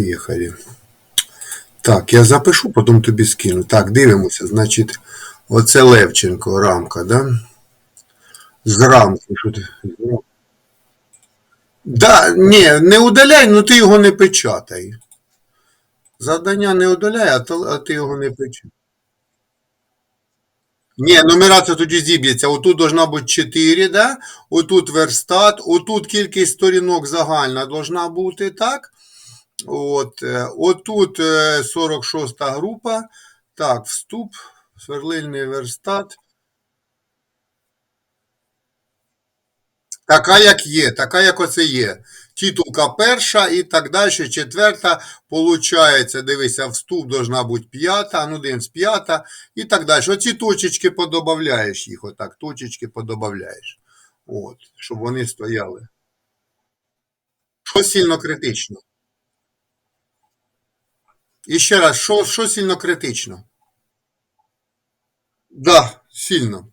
Поїхали. Так, я запишу, потім тобі скину. Так, дивимося. Значить, оце Левченко, рамка, да? З рамки. Що? Да, ні, не удаляй, ну ти його не печатай. Завдання не удаляй, а, то- а ти його не печатай. Ні, нумерація тоді зіб'ється. Отут должна бути 4, да? Отут верстат, отут кількість сторінок загальна должна бути, так? От, е, отут е, 46 група. Так, вступ, сверлильний верстат. Така, як є, така, як оце є. Титулка перша і так далі, четверта. Получається, дивися, вступ должна бути п'ята, ну дивимось, п'ята і так далі. Оці точечки подобавляєш їх, отак, точечки подобавляєш. От, щоб вони стояли. Що сильно критично? І ще раз, що, що сильно критично? Да, сильно.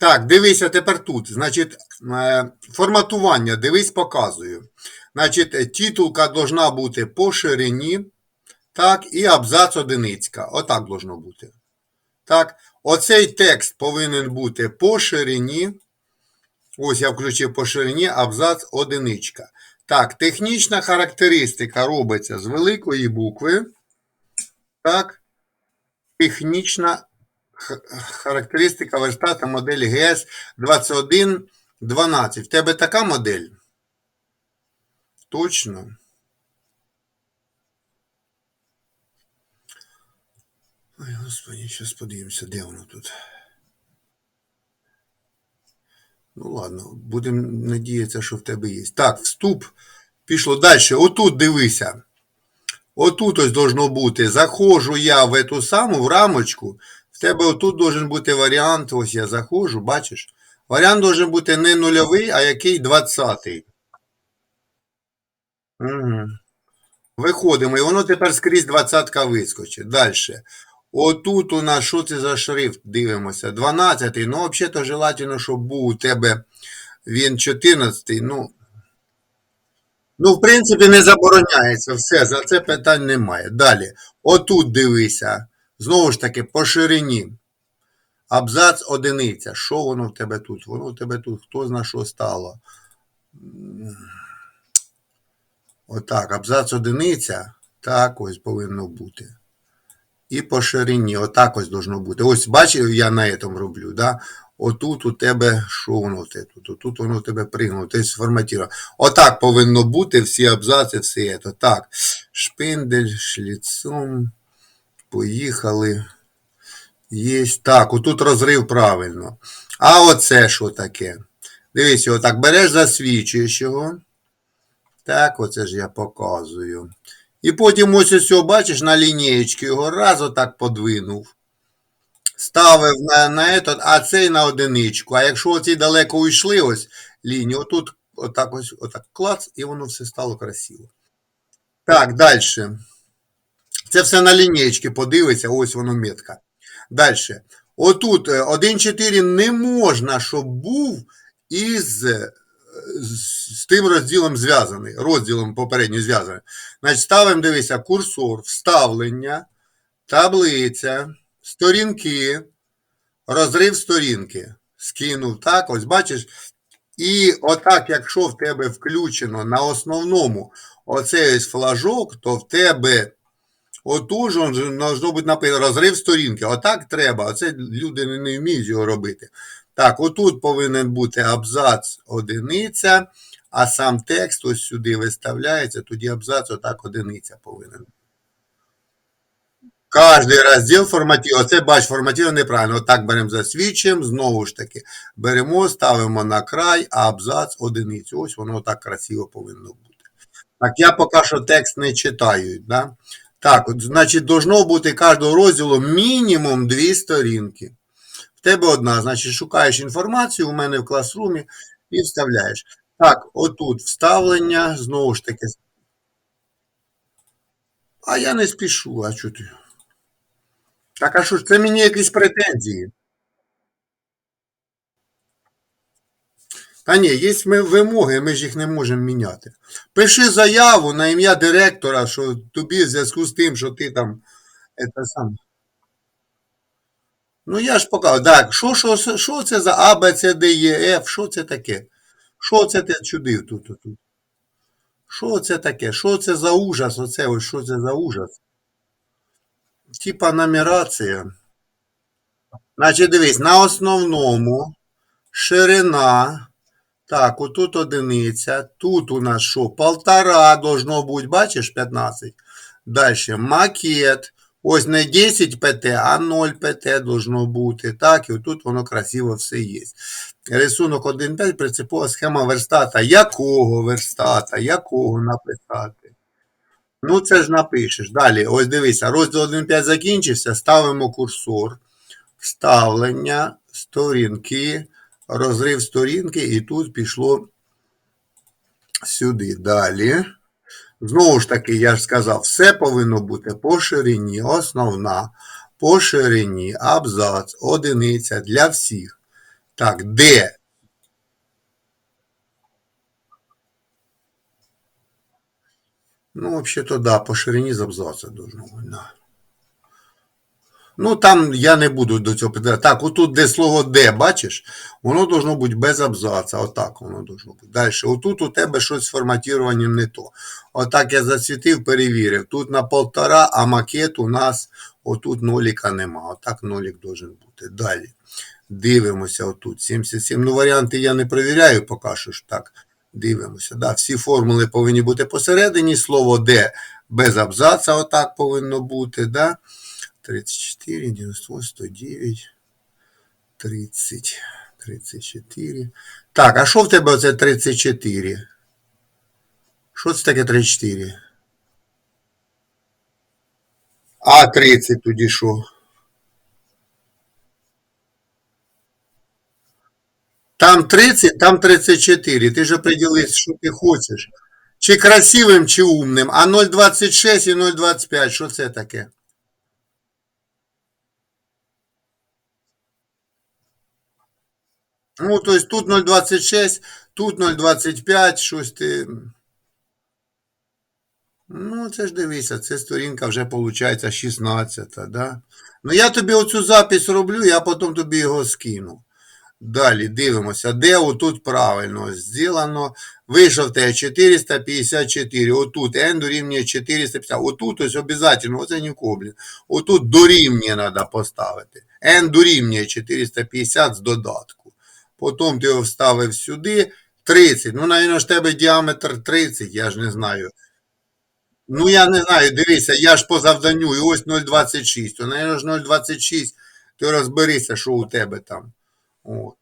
Так, дивися тепер тут. Значить, е, форматування, дивись, показую. Значить, е, титулка должна бути по ширині, так, і абзац одиницька. Отак должно бути. Так, оцей текст повинен бути по ширині. Ось я включив по ширині абзац одиничка. Так, технічна характеристика робиться з великої букви. Так, технічна характеристика верстата моделі ГС 2112. В тебе така модель? Точно. Ой, господи, зараз подивимося, де воно тут. Ну ладно, будемо надіятися, що в тебе є. Так, вступ. Пішло далі. Отут дивися. Отут ось должно бути. Заходжу я в эту саму в рамочку. В тебе отут должен бути варіант. Ось я заходжу, бачиш? Варіант должен бути не нульовий, а який 20-й. Угу. Виходимо, і воно тепер скрізь двадцятка вискочить. Далі. Отут у нас що це за шрифт? Дивимося. 12-й. Ну, взагалі-то желательно, щоб був у тебе він 14-й. Ну, ну, в принципі, не забороняється. Все, за це питань немає. Далі. Отут дивися. Знову ж таки, по ширині. Абзац одиниця. Що воно в тебе тут? Воно в тебе тут хто зна що стало. Отак, абзац одиниця. Так ось повинно бути. І по ширині, отак ось должно бути. Ось бачив, я на этом роблю, да? Отут у тебе, що воно тут? Воно в тебе пригнуло, тобто сформатировано. Отак повинно бути всі абзаци, все це. Так, шпиндель, шліцом, поїхали. Єсть. Так, отут розрив правильно. А оце що таке? Дивись, отак береш засвічуєш його. Так, оце ж я показую. І потім ось ось, бачиш, на лінієчки його раз отак подвинув. Ставив на, на этот, а цей на одиничку. А якщо оці далеко уйшли ось лінії, отут отак ось отак клац, і воно все стало красиво. Так, далі. Це все на лінієчки подивиться, ось воно метка. Далі. Отут е, 1.4 не можна, щоб був із е, з, тим розділом зв'язаний, розділом попередньо зв'язаний. Значить, ставимо, дивися, курсор, вставлення, таблиця, сторінки, розрив сторінки. Скинув так, ось бачиш. І отак, якщо в тебе включено на основному оцей ось флажок, то в тебе отут же бути написано розрив сторінки. Отак треба. Оце люди не вміють його робити. Так, отут повинен бути абзац одиниця, а сам текст ось сюди виставляється, тоді абзац отак одиниця повинен. Кожний розділ форматів. Оце бач, форматів неправильно. Отак беремо засвідчуємо, знову ж таки, беремо, ставимо на край, а абзац одиницю. Ось воно так красиво повинно бути. Так, я поки що текст не читаю. Да? Так, значить, должно бути кожного розділу мінімум дві сторінки. Тебе одна, значить, шукаєш інформацію у мене в класрумі і вставляєш. Так, отут вставлення, знову ж таки. А я не спішу, а що ти? Так, а що ж, це мені якісь претензії? Та ні, є вимоги, ми ж їх не можемо міняти. Пиши заяву на ім'я директора, що тобі в зв'язку з тим, що ти там. Это сам. Ну я ж показав. Так, що, що, що це за А, Б, С, Д, Е, Ф, що це таке? Що це ти чудив тут? тут? Що це таке? Що це за ужас? Оце ось що це за ужас? Типа нумерація. Значить, дивись, на основному ширина. Так, отут одиниця. Тут у нас що? Полтора должно бути, бачиш, 15. Далі макет. Ось не 10 ПТ, а 0 ПТ должно бути. Так, і отут воно красиво все є. Рисунок 1.5, принципова схема верстата. Якого верстата? Якого написати? Ну, це ж напишеш. Далі, ось дивися, розділ 1.5 закінчився, ставимо курсор, вставлення, сторінки, розрив сторінки, і тут пішло сюди. Далі. Знову ж таки, я ж сказав, все повинно бути по ширині, основна, по ширині, абзац, одиниця для всіх. Так, де? Ну, взагалі-то, да, по ширині з абзаца должно бути, да. Ну, там я не буду до цього питати. Так, отут, де слово де, бачиш, воно должно бути без абзаца. Отак воно должно бути. Далі, отут у тебе щось з форматуванням не то. Отак я засвітив, перевірив. Тут на полтора, а макет у нас отут ноліка нема. Отак нолік должен бути. Далі. Дивимося отут. 77. Ну, варіанти я не перевіряю поки що ж так. Дивимося. Да, всі формули повинні бути посередині. Слово де без абзаца, отак повинно бути. Да? 34, 98, 109, 30, 34. Так, а що в тебе оце 34? Що це таке 34? А 30 тоді що? Там 30, там 34. Ти ж определись, що ти хочеш. Чи красивим, чи умним. А 0,26 і 0,25, що це таке? Ну, то есть тут 0,26, тут 0,25, щось ти. Ну, це ж дивися, це сторінка вже виходить 16, да? Ну, я тобі оцю запись роблю, я потім тобі його скину. Далі дивимося, де отут правильно зроблено. Вийшов те 454. Отут n дорівнює 450. Отут ось обов'язково, оце нікого, блін. Отут дорівнює треба поставити. n дорівнює 450 з додатку. Потім ти його вставив сюди. 30. Ну, навіть ж тебе діаметр 30, я ж не знаю. Ну, я не знаю, дивися, я ж по завданню, і ось 0,26. То, навіть ж 0,26, ти розберися, що у тебе там. От.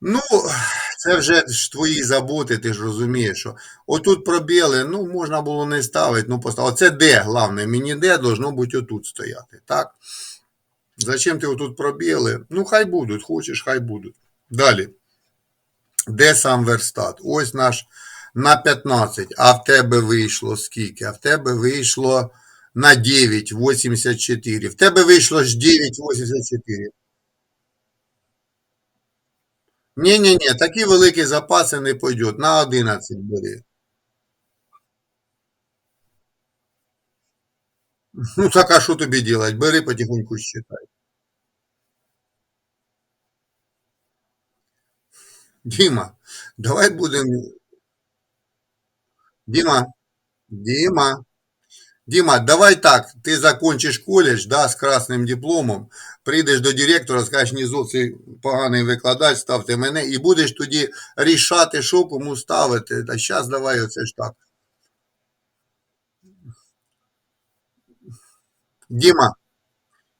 Ну, це вже ж твої заботи, ти ж розумієш, що отут пробіли, ну, можна було не ставити, ну, поставити. Оце де, головне, мені де должно бути отут стояти, так? Зачем ти отут пробіли? Ну, хай будуть, хочеш, хай будуть. Далі. Де сам верстат? Ось наш на 15, а в тебе вийшло скільки? А в тебе вийшло на 9,84. В тебе вийшло ж 9,84. Ні-ні-ні, такі великі запаси не пойдуть. На 11 бери. Ну так а що тобі делать? Бери потихоньку считай. Діма, давай будемо. Діма, Діма, Діма, давай так, ти закончиш коледж, да, з красним дипломом, прийдеш до директора, скажеш, ні, цей поганий викладач, ставте мене, і будеш тоді рішати, що кому ставити. Та зараз давай оце ж так. Діма,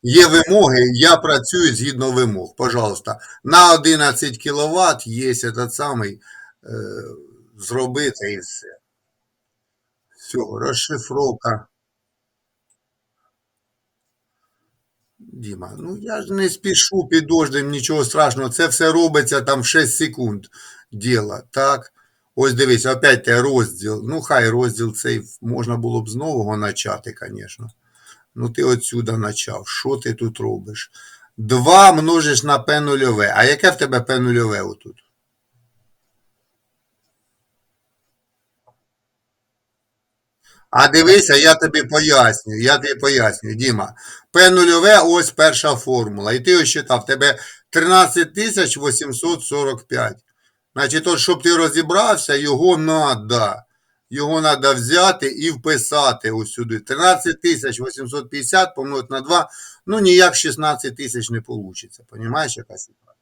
є вимоги, я працюю згідно вимог. Пожалуйста, на 11 кВт є этот самий, е, зробити і все. Все, розшифровка. Діма, ну я ж не спішу під дождем, нічого страшного. Це все робиться там в 6 секунд діла. Так. Ось дивись, опять розділ. Ну, хай розділ цей можна було б з нового почати, звісно. Ну, ти отсюда почав. Що ти тут робиш? 2 множиш на P нульове. А яке в тебе P нульове отут? А дивися, я тобі пояснюю, я тобі пояснюю, Діма. P нульове, ось перша формула. І ти ось читав, тебе 13845. Значить, от, щоб ти розібрався, його надо. Його треба взяти і вписати ось сюди. 13850 помножити на 2, ну ніяк 16 тисяч не вийде. Понімаєш, яка ситуація?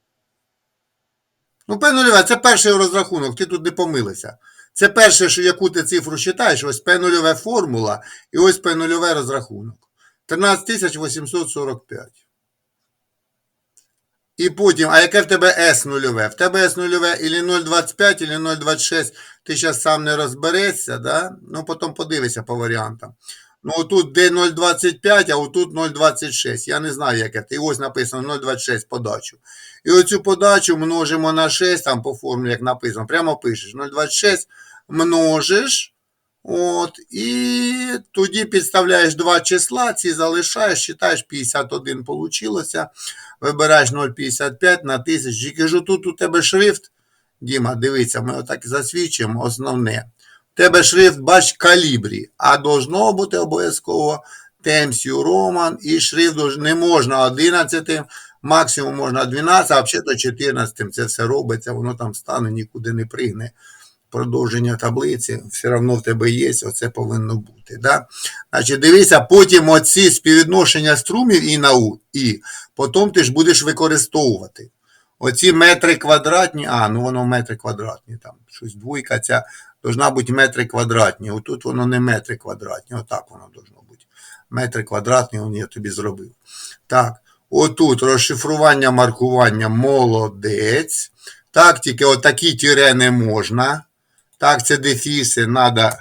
Ну, P нульове, це перший розрахунок, ти тут не помилився. Це перше, що яку ти цифру читаєш, ось P нульове формула і ось P нульове розрахунок. 13845. І потім, а яке в тебе S нульове? В тебе S нульове ілі 0,25, ілі 0,26, ти зараз сам не розберешся, да? ну потім подивися по варіантам. Ну, отут де 0,25, а отут 0,26. Я не знаю, яке. І ось написано 0,26 подачу. І оцю подачу множимо на 6, там по формулі, як написано, прямо пишеш 0,26 множиш. От, І тоді підставляєш два числа, ці залишаєш, читаєш 51 получилося. Вибираєш 0,55 на 1000. І кажу, тут у тебе шрифт. Діма, дивіться, ми отак засвідчимо основне. У тебе шрифт, бач, калібрі, а должно бути обов'язково Темсію Роман і шрифт не можна 11, максимум можна 12, а взагалі то 14 це все робиться, воно там стане, нікуди не пригне продовження таблиці, все одно в тебе є, оце повинно бути. Да? Значить, Дивися, потім оці співвідношення струмів і на У, і потім ти ж будеш використовувати. Оці метри квадратні, а, ну воно метри квадратні, там щось двойка ця, должна бути метри квадратні. Отут воно не метри квадратні, отак воно должно бути. Метри квадратні, он я тобі зробив. Так, отут розшифрування маркування молодець. Так, тільки отакі тіре не можна. Так, це дефіси, треба.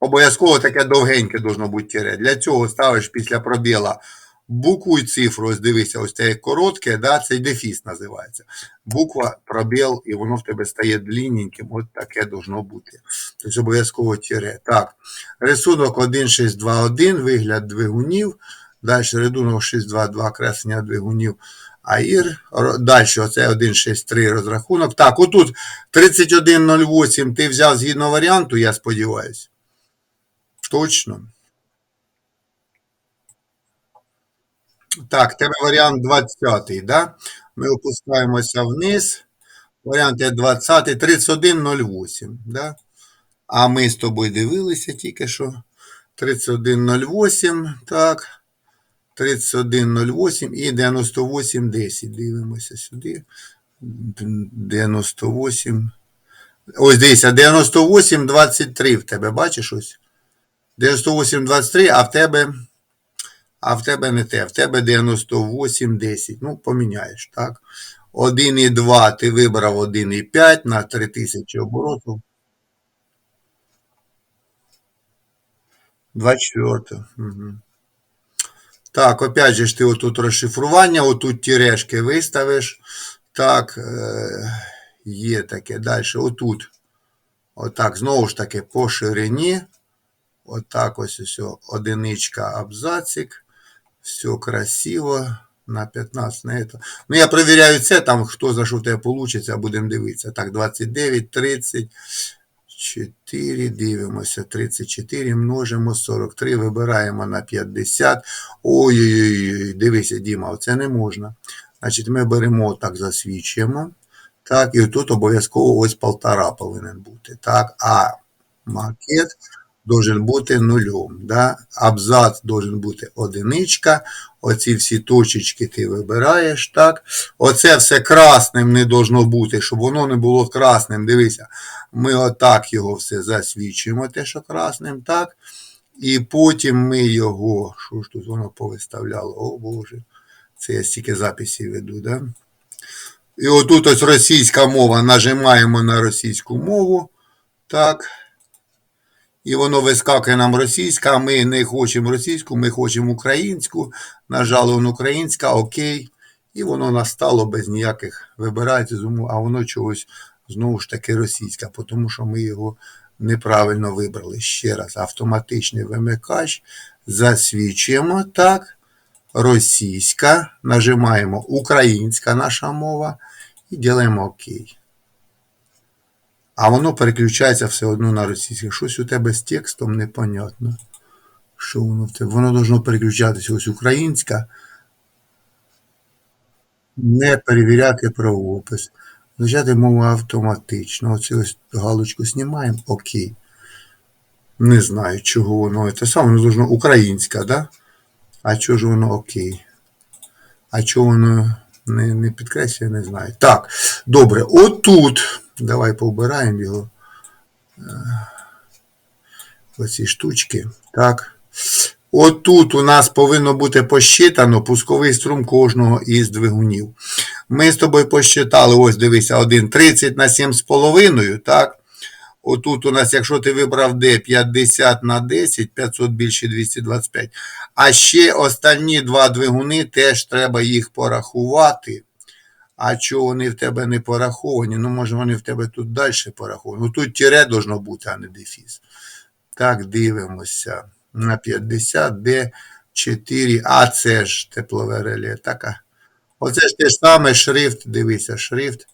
Обов'язково таке довгеньке должно бути тире. Для цього ставиш після пробіла букву і цифру. Ось дивися, ось це коротке, да, це дефіс називається. Буква, пробіл, і воно в тебе стає длинненьким. Ось таке должно бути. Тобто обов'язково тире. Так, рисунок 1621, вигляд двигунів. Далі рисунок 622, креслення двигунів. АІР. Далі оце 163 розрахунок. Так, отут 3108 ти взяв згідно варіанту, я сподіваюся. Точно. Так, тебе варіант 20, да? Ми опускаємося вниз. Варіант 20, 3108, да? А ми з тобою дивилися тільки що. 3108, так. 3108 і 9810. Дивимося сюди. 98. Ось дивіться, 9823 в тебе, бачиш ось? 9823, а в тебе. А в тебе не те, в тебе 9810. Ну, поміняєш, так? 1,2 ти вибрав 1,5 на 3000 оборотів. 24. Угу. Так, опять же ж ти отут розшифрування, отут тірешки виставиш. Так, е, є таке. Далі, отут. Отак, знову ж таки, по ширині. Отак ось ось одиничка абзацик. Все красиво. На 15 на это. Ну, я перевіряю це, там хто за що в тебе вийде, будемо дивитися. Так, 29, 30. 4, дивимося, 34 множимо 43, вибираємо на 50. Ой-ой-ой, дивися, Діма, оце не можна. Значить, ми беремо так, засвідчуємо. Так, і тут обов'язково ось полтора повинен бути. Так, а макет должен бути нульом. Да? Абзац должен бути одиничка. Оці всі точечки ти вибираєш. так? Оце все красним не должно бути, щоб воно не було красним. Дивися, ми отак його все засвідчуємо, те, що красним, так? І потім ми його. Що ж тут воно повиставляло? О Боже. Це я стільки записів веду, да? І отут ось російська мова. Нажимаємо на російську мову. Так і воно вискакує нам російська, ми не хочемо російську, ми хочемо українську. Нажали он українська, окей. І воно настало без ніяких вибирається, а воно чогось знову ж таки російська, тому що ми його неправильно вибрали. Ще раз, автоматичний вимикач. Засвідчуємо так. російська, нажимаємо українська наша мова і ділимо ОК. А воно переключається все одно на російське. Щось у тебе з текстом непонятно. Що воно в тебе? Воно должно переключатися ось українська. Не перевіряти правопис. Вивчати мову автоматично. Оце ось галочку знімаємо. Окей. Не знаю, чого воно. Це саме воно должно українська, да? А чого ж воно окей? А чого воно не, не підкреслює, не знаю. Так, добре, отут. Давай повбираємо його. Е, Оці штучки. Так. Отут у нас повинно бути посчитано пусковий струм кожного із двигунів. Ми з тобою посчитали, ось дивися, 1,30 на 7,5, так? Отут у нас, якщо ти вибрав D 50 на 10, 500 більше 225. А ще останні два двигуни теж треба їх порахувати. А чого вони в тебе не пораховані? Ну, може, вони в тебе тут далі пораховані. Ну тут тире должно бути, а не дефіс. Так, дивимося. На 50, Д 4. А це ж теплове реле. Така. Оце ж те ж саме шрифт. Дивися, шрифт.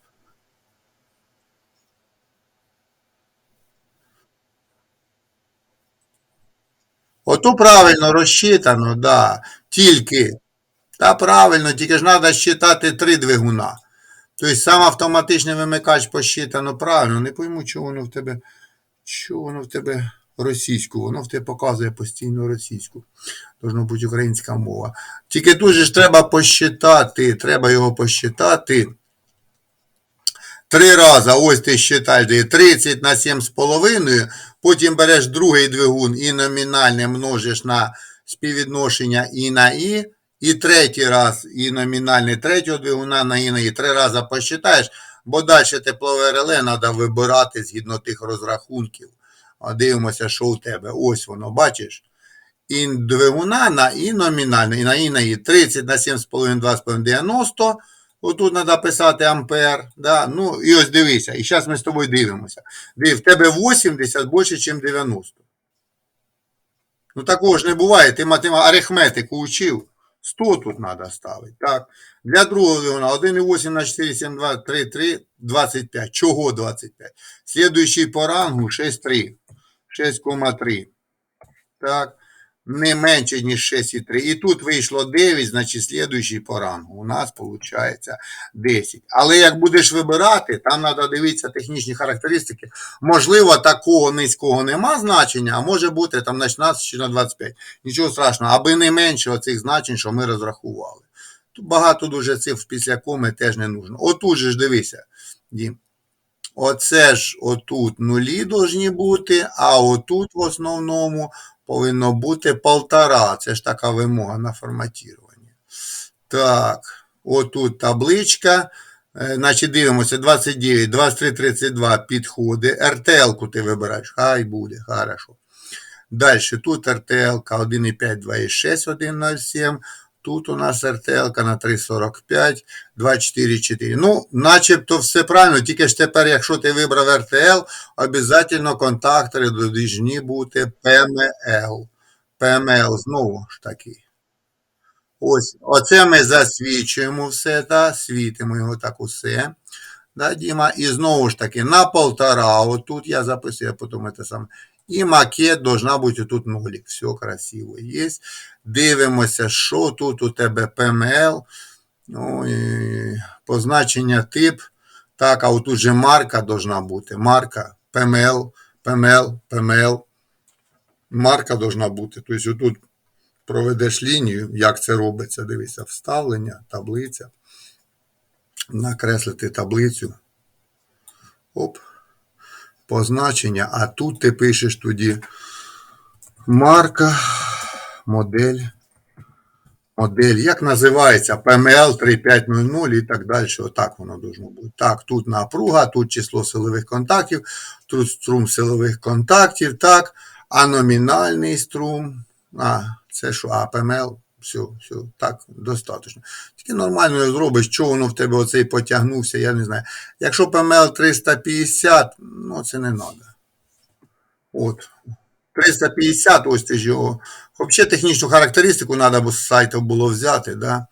Ото правильно розчитано, да. Тільки. Та правильно, тільки ж треба считати три двигуна. Тобто сам автоматичний вимикач посчитано правильно. Не пойму, чого воно в тебе. Чого воно в тебе російську? Воно в тебе показує постійно російську. Должна бути українська мова. Тільки тут же ж треба посчитати. Треба його посчитати. Три рази, ось ти считаєш, 30 на 7,5, потім береш другий двигун і номінальне множиш на співвідношення І на І, і третій раз і номінальний третього двигуна на І на І. Три рази посчитаєш, бо далі теплове реле треба вибирати згідно тих розрахунків. Дивимося, що у тебе. Ось воно, бачиш? І двигуна на І номінальне, і на І на І. 30 на 7,5, 2,5, 90. Отут треба писати ампер. Да? Ну, і ось дивися. І зараз ми з тобою дивимося. Див, в тебе 80 більше, ніж 90. Ну такого ж не буває. Ти математику арифметику учив. 100 тут треба ставити. Так. Для другого двигуна 1,8 на 4, 7, 2, 3, 3, 25. Чого 25? Слідуючий по рангу 6,3. 6,3. Так не менше, ніж 6,3. І тут вийшло 9, значить слідуючий по рангу. У нас виходить 10. Але як будеш вибирати, там треба дивитися технічні характеристики. Можливо, такого низького нема значення, а може бути там на 16 чи на 25. Нічого страшного, аби не менше оцих значень, що ми розрахували. Тут багато дуже цифр після коми теж не нужно. Отут же ж дивися. Оце ж отут нулі повинні бути, а отут в основному повинно бути полтора. Це ж така вимога на форматування. Так, отут табличка. Е, значить, дивимося, 29, 23, 32 підходи. РТЛ-ку ти вибираєш. Хай буде, хорошо. Далі, тут РТЛ 1,5, 2,6, 1,07. Тут у нас РТЛ на 3,45, 2,4,4. Ну, начебто все правильно, тільки ж тепер, якщо ти вибрав РТЛ, обов'язково контактори повинні бути ПМЛ. ПМЛ знову ж таки. Ось, Оце ми засвічуємо все, та, світимо його так усе. Да, Діма? І знову ж таки, на полтора. Отут я записую, потім це саме. І макет должна бути тут нолик. Все красиво є. Дивимося, що тут у тебе PML. Ну, і Позначення тип. Так, а отут же марка должна бути. Марка PML, PML, PML. Марка должна бути. Тобто тут проведеш лінію, як це робиться. Дивися, вставлення, таблиця. Накреслити таблицю. Оп позначення, а тут ти пишеш тоді марка, модель. Модель, як називається PML 3500 і так далі. Отак воно должно бути. Так, тут напруга, тут число силових контактів, тут струм силових контактів, так, а номінальний струм. А, це що? А, PML все, все, так, достатньо. Тільки нормально зробиш, що воно в тебе оцей потягнувся, я не знаю. Якщо ПМЛ 350, ну це не треба. От. 350, ось ти ж його. Взагалі технічну характеристику треба з сайту було взяти, да?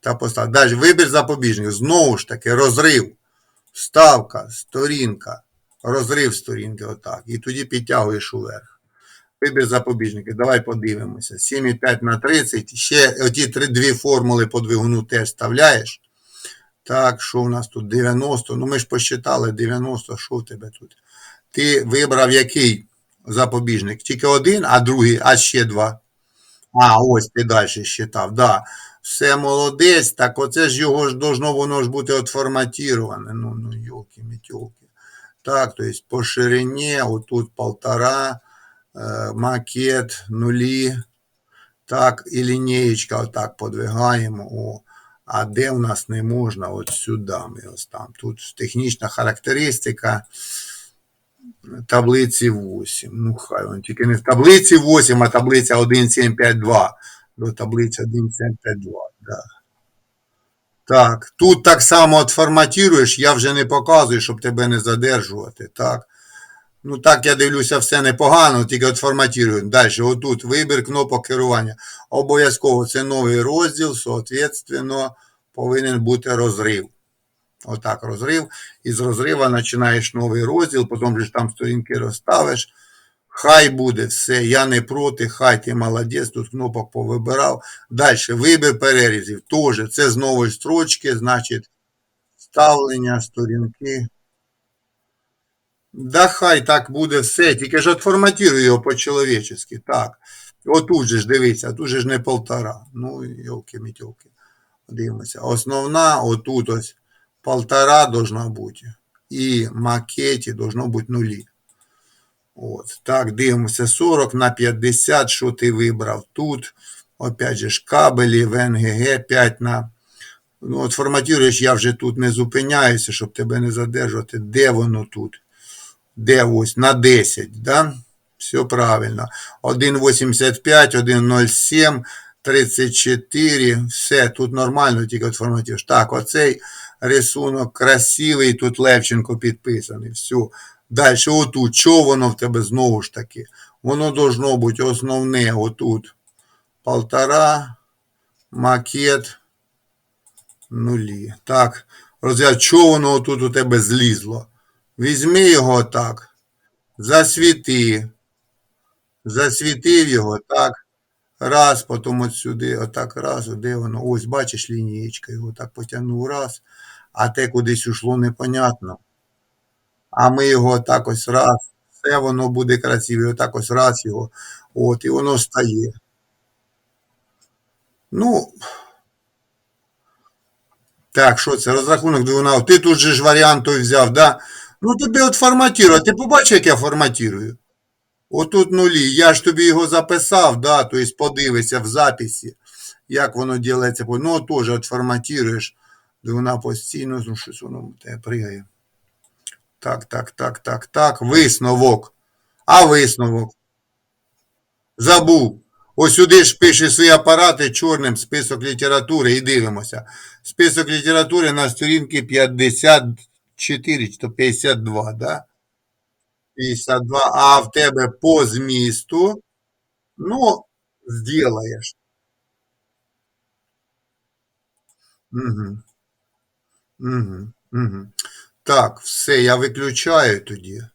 та поставити. Далі вибір запобіжник. Знову ж таки, розрив, ставка, сторінка, розрив сторінки, отак. І тоді підтягуєш уверх. Вибір запобіжники. Давай подивимося. 7,5 на 30. Ще оті три дві формули по двигуну теж вставляєш. Так, що у нас тут 90? Ну ми ж посчитали 90, що в тебе тут? Ти вибрав який запобіжник? Тільки один, а другий, а ще два. А, ось ти далі считав, да. Все молодець, так оце ж його ж должно воно ж бути отформатироване. Ну, ну, йолки метьолки Так, то есть по ширині, отут полтора, макет, нулі. Так, і лінієчка отак подвигаємо. О. А де в нас не можна? От сюди ми ось там. Тут технічна характеристика таблиці 8. Ну, хай він тільки не в таблиці 8, а таблиця 1752. До таблиці 1752. Да. Так, тут так само от форматуєш, я вже не показую, щоб тебе не задержувати. Так. Ну так, я дивлюся, все непогано, тільки от форматую. Далі, отут вибір кнопок керування. Обов'язково це новий розділ, соответственно, повинен бути розрив. Отак розрив. І з розрива починаєш новий розділ, потім ж там сторінки розставиш. Хай буде все, я не проти, хай ти молодець, тут кнопок повибирав. Далі, вибір перерізів. Теж це з нової строчки, значить, ставлення, сторінки. Да хай так буде все, тільки ж отформатируй його по-чоловічески. Так. Отут же ж дивіться, тут же ж не полтора. Ну, йолки-мітьолки. Дивимося. Основна, отут ось полтора должна бути. І макеті должно бути нулі. От. Так, дивимося 40 на 50, що ти вибрав тут. Опять же ж кабелі, ВНГГ 5 на. Ну, от форматуєш, я вже тут не зупиняюся, щоб тебе не задержувати. Де воно тут? Де ось на 10, да? Все правильно. 1,85, 1,07, 34. Все, тут нормально, тільки от форматуєш. Так, оцей рисунок красивий, тут Левченко підписаний. Все. Далі, отут, що воно в тебе знову ж таки? Воно должно бути основне отут. Полтора, макет, нулі. Так, розгляд, що воно тут у тебе злізло? Візьми його так, засвіти, засвітив його так. Раз, потім от сюди, отак раз, де воно. Ось, бачиш, лінієчка, його так потягнув раз, а те кудись ушло непонятно. А ми його так ось раз, все воно буде красиве, отак ось раз його, от, і воно стає. Ну, так, що це? Розрахунок двигуна. Ти тут же ж варіант той взяв, да? Ну тобі от форматірує. Ти побачиш, як я форматірую? Отут нулі. Я ж тобі його записав, да, тобто подивися в записі, як воно ділиться. Ну, теж от форматіруєш, де вона постійно ну, щось воно тебе пригає. Так, так, так, так, так. Висновок. А висновок. Забув. Ось сюди ж пише свої апарати чорним список літератури і дивимося. Список літератури на сторінки 50. 4, то 52, да? 52, а в тебе по змісту, ну, сделаешь. Угу. Угу. Угу. Так, все, я виключаю тоді.